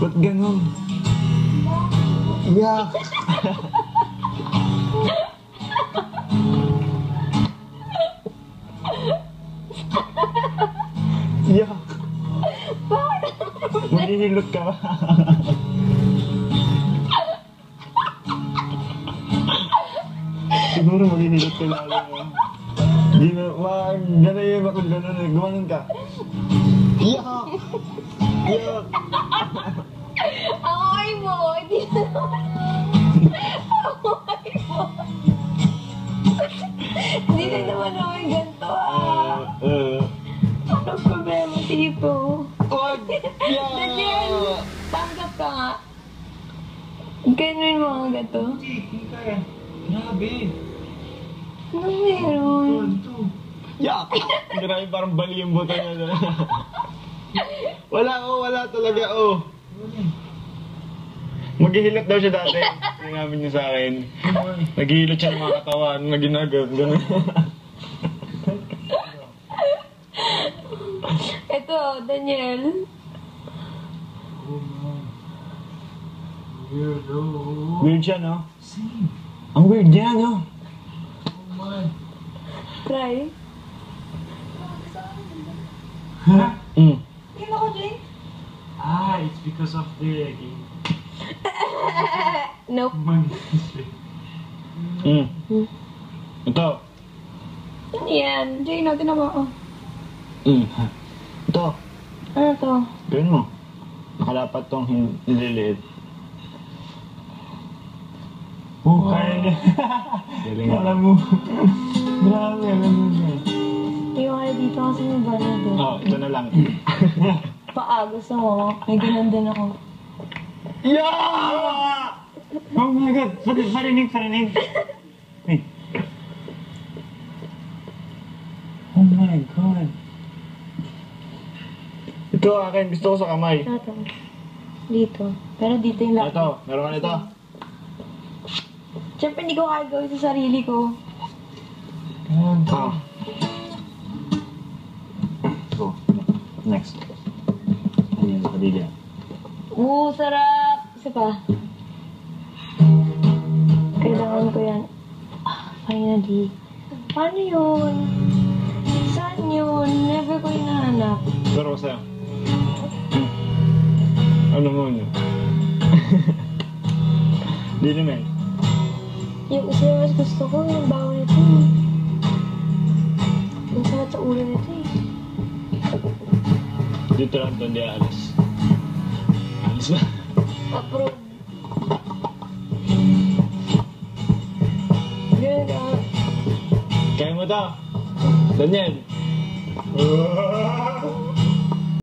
Ba't ganun? Yeah. yeah. Maghihilot ka ba? Siguro maghihilot ka lalo. Di na, wag, gano'n yun ako gano'n. Gumanon ka. Yeah! Yeah! Ang okay mo, hindi na Ang okay mo. Hindi na naman yung ganito ah. Uh, problema dito? wag! Daniel! Yeah! Tanggap ka nga. Ganun mo nga ganito. Hindi kaya. Grabe. Ano meron? Ito. Yak! Grabe parang bali yung buto niya. wala oh, wala talaga oh. Maghihilot daw siya dati. Sinabi niya sa akin. Naghihilot siya ng mga katawan na ginagawa. Ganun. Ito, Daniel. Weird siya, no? Same. Ang weird niya, no? Oh my. Try. Huh? Mm. Hindi ako drink. Ah, it's because of the game. Nope. Mm. Hmm. Ito. Ano yan? Jay, natin ako. Mm. Ito. Ano to? Gawin mo. Nakalapat tong nililiit. Oh, kaya niya. Galing mo. Grabe, alam mo dito kasi may banad eh. Oh, ito na lang. Paa, gusto mo? May ganun din ako. Yeah! Oh my God! Pari- Parinig, parinig. Hey. Oh my God. Ito akin, gusto ko sa kamay. Ito. Dito. Pero dito yung laki. Ito, meron ka nito. Siyempre hindi ko kaya gawin sa sarili ko. Ah. Next. Ayan, sa kadilya. Oo, sarap! Isa pa. Kailangan ko yan. Ah, finally. Paano yun? Saan yun? Never ko hinahanap. Pero sa'yo. Ano mo yun? Di naman. Yung isa yung mas gusto ko, yung bawal eh. Yung sakit sa ulo nito eh. Dito lang doon di alis. Alis ba? Approve. Ganun ka. Kaya mo to. Daniel.